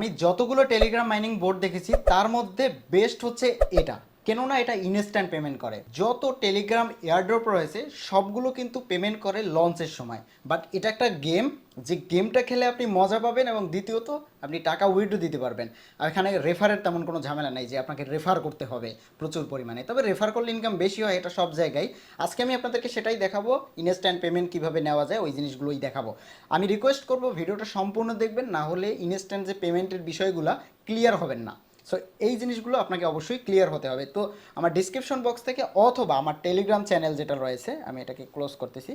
আমি যতগুলো Telegram mining board দেখেছি তার মধ্যে বেস্ট হচ্ছে এটা। কেননা এটা ইনস্ট্যান্ট পেমেন্ট করে। যত টেলিগ্রাম এয়ারড্রপ রয়েছে, সবগুলো কিন্তু পেমেন্ট করে লঞ্চের সময়। বাট এটা একটা গেম যে গেমটা খেলে আপনি মজা পাবেন এবং দ্বিতীয়ত, আপনি টাকা উইথড্র দিতে পারবেন। আর এখানে রেফারের তেমন কোনো ঝামেলা নাই যে আপনাকে রেফার করতে হবে প্রচুর পরিমাণে। তবে রেফার করলে ইনকাম বেশি হয়, এটা সব জায়গায়। আজকে আমি আপনাদেরকে সেটাই দেখাবো ইনস্ট্যান্ট পেমেন্ট কীভাবে নেওয়া যায়, ওই জিনিসগুলোই দেখাবো। আমি রিকোয়েস্ট করব, ভিডিওটা সম্পূর্ণ দেখবেন, না হলে ইনস্ট্যান্ট যে পেমেন্টের বিষয়গুলো ক্লিয়ার হবেন না। সো এই জিনিসগুলো আপনাকে অবশ্যই ক্লিয়ার হতে হবে। তো, আমার ডিসক্রিপশন বক্স থেকে অথবা আমার টেলিগ্রাম চ্যানেল যেটা রয়েছে, আমি এটাকে ক্লোজ করতেছি।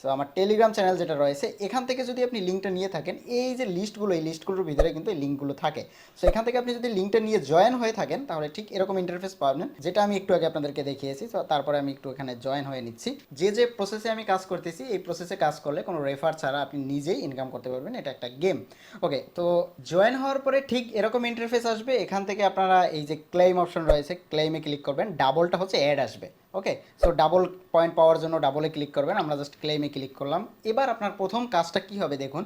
সো আমার টেলিগ্রাম চ্যানেল যেটা রয়েছে, এখান থেকে যদি আপনি লিঙ্কটা নিয়ে থাকেন, এই যে লিস্টগুলো এই লিস্টগুলোর ভিতরে কিন্তু এই লিঙ্কগুলো থাকে। সো এখান থেকে আপনি যদি লিঙ্কটা নিয়ে জয়েন হয়ে থাকেন, তাহলে ঠিক এরকম ইন্টারফেস পাবেন যেটা আমি একটু আগে আপনাদেরকে দেখিয়েছি। তো তারপরে আমি একটু এখানে জয়েন হয়ে নিচ্ছি। যে যে প্রসেসে আমি কাজ করতেছি, এই প্রসেসে কাজ করলে কোনো রেফার ছাড়া আপনি নিজেই ইনকাম করতে পারবেন। এটা একটা গেম ওকে তো জয়েন হওয়ার পরে ঠিক এরকম ইন্টারফেস আসবে। এখান থেকে আপনারা এই যে ক্লেম অপশন রয়েছে ক্লেমে ক্লিক করবেন। ডাবলটা হচ্ছে অ্যাড আসবে। ওকে সো ডাবল পয়েন্ট পাওয়ার জন্য ডাবলে ক্লিক করবেন, আমরা জাস্ট ক্লেমে ক্লিক করলাম। এবার আপনার প্রথম কাজটা কি হবে দেখুন,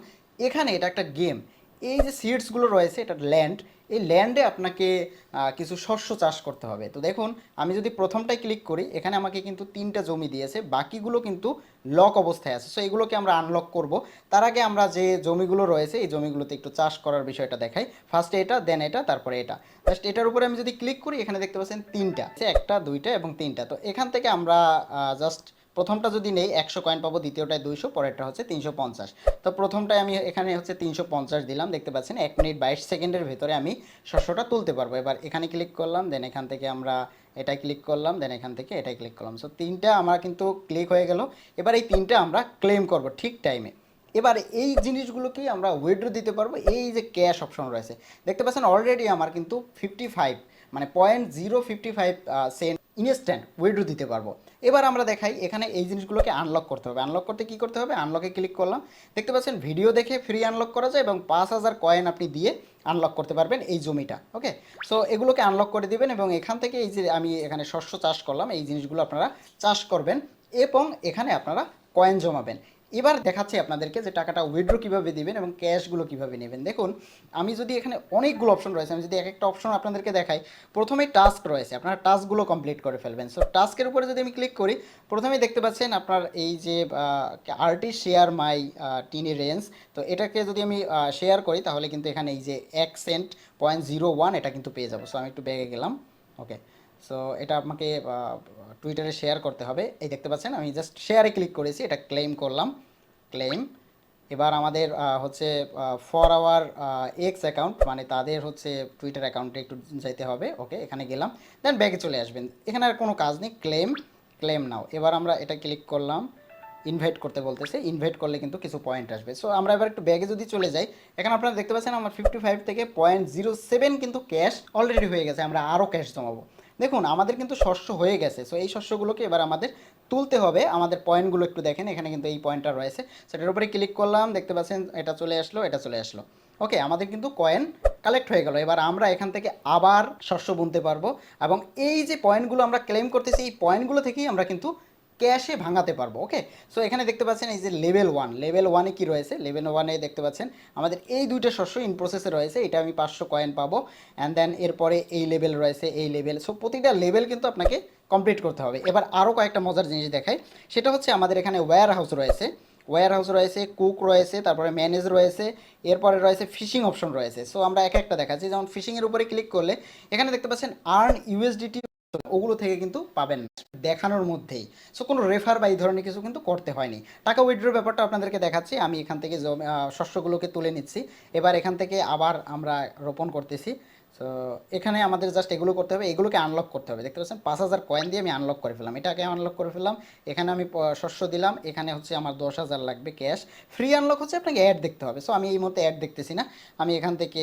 এখানে এটা একটা গেম এই যে সিডসগুলো রয়েছে এটা ল্যান্ড এই ল্যান্ডে আপনাকে কিছু শস্য চাষ করতে হবে। তো দেখুন, আমি যদি প্রথমটাই ক্লিক করি, এখানে আমাকে কিন্তু তিনটা জমি দিয়েছে। বাকিগুলো কিন্তু লক অবস্থায় আছে। সো এগুলোকে আমরা আনলক করব। তার আগে আমরা যে জমিগুলো রয়েছে, এই জমিগুলোতে একটু চাষ করার বিষয়টা দেখাই। ফার্স্টে এটা দেন এটা, তারপরে এটা। জাস্ট এটার উপরে আমি যদি ক্লিক করি, এখানে দেখতে পাচ্ছেন তিনটা। একটা, দুইটা এবং তিনটা। তো এখান থেকে আমরা জাস্ট প্রথমটা যদি নেই, একশো কয়েন পাবো, দ্বিতীয়টায় দুইশো, পরেরটা হচ্ছে তিনশো পঞ্চাশ। তো প্রথমটায় আমি এখানে হচ্ছে তিনশো পঞ্চাশ দিলাম, দেখতে পাচ্ছেন, এক মিনিট বাইশ সেকেন্ডের ভেতরে আমি শস্যটা তুলতে পারব। এবার এখানে ক্লিক করলাম দেন এখান থেকে আমরা এটাই ক্লিক করলাম দেন এখান থেকে এটাই ক্লিক করলাম। সো তিনটা আমার কিন্তু ক্লিক হয়ে গেল। এবার এই তিনটা আমরা ক্লেম করব ঠিক টাইমে এবার এই জিনিসগুলোকেই আমরা উইড্রো দিতে পারব, এই যে ক্যাশ অপশন রয়েছে। দেখতে পাচ্ছেন অলরেডি আমার কিন্তু ফিফটি ফাইভ মানে point zero fifty five cent instant withdraw দিতে পারব। এবার আমরা দেখাই, এখানে এই জিনিসগুলোকে আনলক করতে হবে। আনলক করতে কি করতে হবে? আনলকে ক্লিক করলাম। দেখতে পাচ্ছেন ভিডিও দেখে ফ্রি আনলক করা যায় এবং পাঁচ হাজার কয়েন আপনি দিয়ে আনলক করতে পারবেন এই জমিটা ওকে সো এগুলোকে আনলক করে দিবেন এবং এখান থেকে এই যে আমি এখানে শস্য চাষ করলাম, এই জিনিসগুলো আপনারা চাষ করবেন এবং এখানে আপনারা কয়েন জমাবেন। এবার দেখাচ্ছি আপনাদেরকে যে টাকাটা উইড্রো কীভাবে দিবেন এবং ক্যাশগুলো কীভাবে নেবেন। দেখুন, আমি যদি এখানে অনেকগুলো অপশন রয়েছে, আমি যদি এক একটা অপশন আপনাদেরকে দেখাই, প্রথমে টাস্ক রয়েছে, আপনারা টাস্কগুলো কমপ্লিট করে ফেলবেন। সো টাস্কের উপরে যদি আমি ক্লিক করি, প্রথমেই দেখতে পাচ্ছেন আপনার এই যে R T share my tiny range তো এটাকে যদি আমি শেয়ার করি, তাহলে কিন্তু এখানে এই যে এক সেন্ট পয়েন্ট জিরো ওয়ান এটা কিন্তু পেয়ে যাব। সো আমি একটু ব্যাগে গেলাম। ওকে সো এটা আমাকে টুইটারে শেয়ার করতে হবে। এই দেখতে পাচ্ছেন, আমি জাস্ট শেয়ারে ক্লিক করেছি, এটা ক্লেম করলাম। ক্লেম এবার আমাদের হচ্ছে ফর আওয়ার এক্স অ্যাকাউন্ট মানে তাদের হচ্ছে টুইটার অ্যাকাউন্টে একটু যাইতে হবে। ওকে এখানে গেলাম। দেন ব্যাগে চলে আসবেন। এখানে আর কোনো কাজ নেই। ক্লেম ক্লেম নাও এবার আমরা এটা ক্লিক করলাম। ইনভাইট করতে বলতেছে। ইনভাইট করলে কিন্তু কিছু পয়েন্ট আসবে। সো আমরা এবার একটু ব্যাগে যদি চলে যাই, এখানে আপনারা দেখতে পাচ্ছেন, আমার ফিফটি ফাইভ থেকে পয়েন্ট জিরো সেভেন কিন্তু ক্যাশ অলরেডি হয়ে গেছে। আমরা আরও ক্যাশ জমাবো। দেখুন, আমাদের কিন্তু শস্য হয়ে গেছে। সো এই শস্যগুলোকে এবার আমাদের তুলতে হবে। আমাদের পয়েন্টগুলো একটু দেখেন, এখানে কিন্তু এই পয়েন্টটা রয়েছে। সেটার উপরে ক্লিক করলাম, দেখতে পাচ্ছেন, এটা চলে আসলো, এটা চলে আসলো। ওকে আমাদের কিন্তু কয়েন কালেক্ট হয়ে গেল। এবার আমরা এখান থেকে আবার শস্য বুনতে পারব। এবং এই যে পয়েন্টগুলো আমরা ক্লেম করতেছি, এই পয়েন্টগুলো থেকেই আমরা কিন্তু ক্যাশে ভাঙাতে পারব ওকে সো এখানে দেখতে পাচ্ছেন এই যে লেভেল ওয়ান লেভেল ওয়ানে কি রয়েছে? লেভেল ওয়ানে দেখতে পাচ্ছেন আমাদের এই দুইটা শস্য ইন প্রসেসে রয়েছে, এটা আমি পাঁচশো কয়েন পাবো অ্যান্ড দেন এরপরে এই লেভেল রয়েছে, এই লেভেল সো প্রতিটা লেভেল কিন্তু আপনাকে কমপ্লিট করতে হবে। এবার আরও কয়েকটা মজার জিনিস দেখাই, সেটা হচ্ছে আমাদের এখানে ওয়্যার হাউস রয়েছে ওয়্যার হাউস রয়েছে কুক রয়েছে, তারপরে ম্যানেজ রয়েছে, এরপরে রয়েছে ফিশিং অপশন রয়েছে। সো আমরা এক একটা দেখাচ্ছি, যেমন ফিশিংয়ের উপরে ক্লিক করলে, এখানে দেখতে পাচ্ছেন আর্ন ইউএসডিটি ওগুলো থেকে কিন্তু পাবেন দেখানোর মধ্যেই। সো কোনো রেফার বা এই ধরনের কিছু কিন্তু করতে হয়নি। টাকা উইথড্রোর ব্যাপারটা আপনাদেরকে দেখাচ্ছি। আমি এখান থেকে শস্যগুলোকে তুলে নিচ্ছি। এবার এখান থেকে আবার আমরা রোপণ করতেছি। সো এখানে আমাদের জাস্ট এগুলো করতে হবে, এগুলোকে আনলক করতে হবে। দেখতে পাচ্ছেন? পাঁচ হাজার কয়েন দিয়ে আমি আনলক করে ফেলাম এটাকে আনলক করে ফেললাম। এখানে আমি শস্য দিলাম। এখানে হচ্ছে আমার দশ হাজার লাগবে ক্যাশ ফ্রি আনলক হচ্ছে আপনাকে অ্যাড দেখতে হবে। সো আমি এই মুহূর্তে অ্যাড দেখতেছি না। আমি এখান থেকে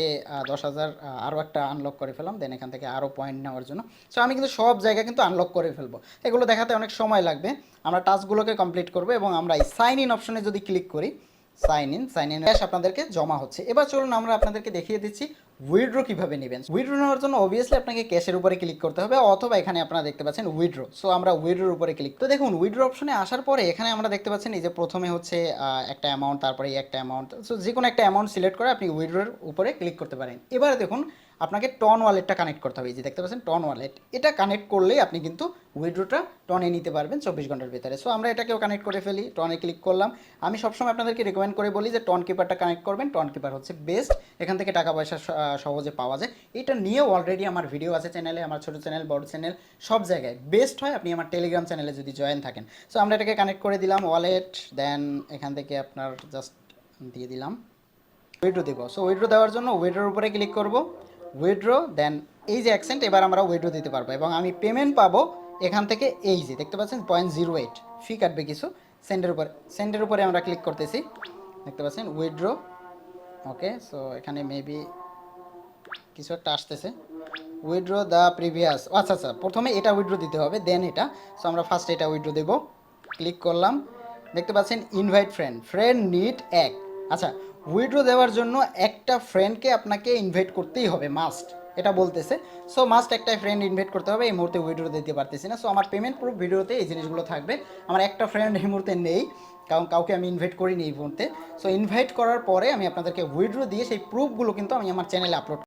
দশ হাজার আরও একটা আনলক করে ফেলাম দেন এখান থেকে আরও পয়েন্ট নেওয়ার জন্য। সো আমি কিন্তু সব জায়গা কিন্তু আনলক করে ফেলব। এগুলো দেখাতে অনেক সময় লাগবে। আমরা টাস্কগুলোকে কমপ্লিট করব এবং আমরা এই সাইন ইন অপশনে যদি ক্লিক করি sign in sign in cash আপনাদেরকে জমা হচ্ছে। এবার চলুন আমরা আপনাদেরকে দেখিয়ে দিচ্ছি উইড্রো কীভাবে নেবেন। উইড্রো নেওয়ার জন্য অবভিয়াসলি আপনাকে ক্যাশের উপরে ক্লিক করতে হবে, অথবা এখানে আপনারা দেখতে পাচ্ছেন উইড্রো সো আমরা উইড্রোর উপরে ক্লিক তো দেখুন উইড্রো অপশনে আসার পরে এখানে আমরা দেখতে পাচ্ছেন এই যে প্রথমে হচ্ছে একটা অ্যামাউন্ট তারপরে একটা অ্যামাউন্ট সো যে কোনো একটা অ্যামাউন্ট সিলেক্ট করে আপনি উইড্রোর উপরে ক্লিক করতে পারেন। এবার দেখুন আপনাকে টন ওয়ালেটটা কানেক্ট করতে হবে। এই যে দেখতে পাচ্ছেন টন ওয়ালেট এটা কানেক্ট করলেই আপনি কিন্তু উইড্রোটা টনে নিতে পারবেন চব্বিশ ঘণ্টার ভিতরে। সো আমরা এটাকেও কানেক্ট করে ফেলি টনে ক্লিক করলাম। আমি সবসময় আপনাদেরকে রেকমেন্ড করে বলি যে টন কিপারটা কানেক্ট করবেন টন কিপার হচ্ছে বেস্ট এখান থেকে টাকা পয়সা সহজে পাওয়া যায়। এটা নিয়েও অলরেডি আমার ভিডিও আছে চ্যানেলে আমার ছোটো চ্যানেল বড় চ্যানেল সব জায়গায়। বেস্ট হয় আপনি আমার টেলিগ্রাম চ্যানেলে যদি জয়েন থাকেন। সো আমরা এটাকে কানেক্ট করে দিলাম ওয়ালেট দেন এখান থেকে আপনার জাস্ট দিয়ে দিলাম। উইড্রো দেবো। সো উইড্রো দেওয়ার জন্য উইড্রোর উপরে ক্লিক করব। উইড্রো দেন এই যে অ্যাকসেন্ট এবার আমরা উইড্রো দিতে পারব। এবং আমি পেমেন্ট পাবো এখান থেকে এই যে, দেখতে পাচ্ছেন? পয়েন্ট জিরো এইট ফি কাটবে কিছু। সেন্ডের উপরে সেন্ডের উপরে আমরা ক্লিক করতেছি। দেখতে পাচ্ছেন? উইড্রো ওকে সো এখানে মেবি কিছু একটা আসতেছে। উইড্রো দ্য প্রিভিয়াস আচ্ছা আচ্ছা প্রথমে এটা উইড্রো দিতে হবে দেন এটা। সো আমরা ফার্স্ট এটা উইড্রো দেবো। ক্লিক করলাম। দেখতে পাচ্ছেন? ইনভাইট ফ্রেন্ড ফ্রেন্ড নিট এক। আচ্ছা উইড্রো দেওয়ার জন্য একটা ফ্রেন্ডকে আপনাকে ইনভাইট করতেই হবে মাস্ট এটা বলতেছে। সো মাস্ট একটা ফ্রেন্ড ইনভাইট করতে হবে, এই মুহূর্তে উইড্রো দিতে পারতেছি না। সো আমার পেমেন্ট প্রুফ ভিডিওতে এই জিনিসগুলো থাকবে। আমার একটা ফ্রেন্ড এই মুহূর্তে নেই, কারণ কাউকে আমি ইনভাইট করিনি এই মুহূর্তে। সো ইনভাইট করার পরে আমি আপনাদেরকে উইড্রো দিয়ে সেই প্রুফগুলো কিন্তু আমি আমার চ্যানেলে আপলোড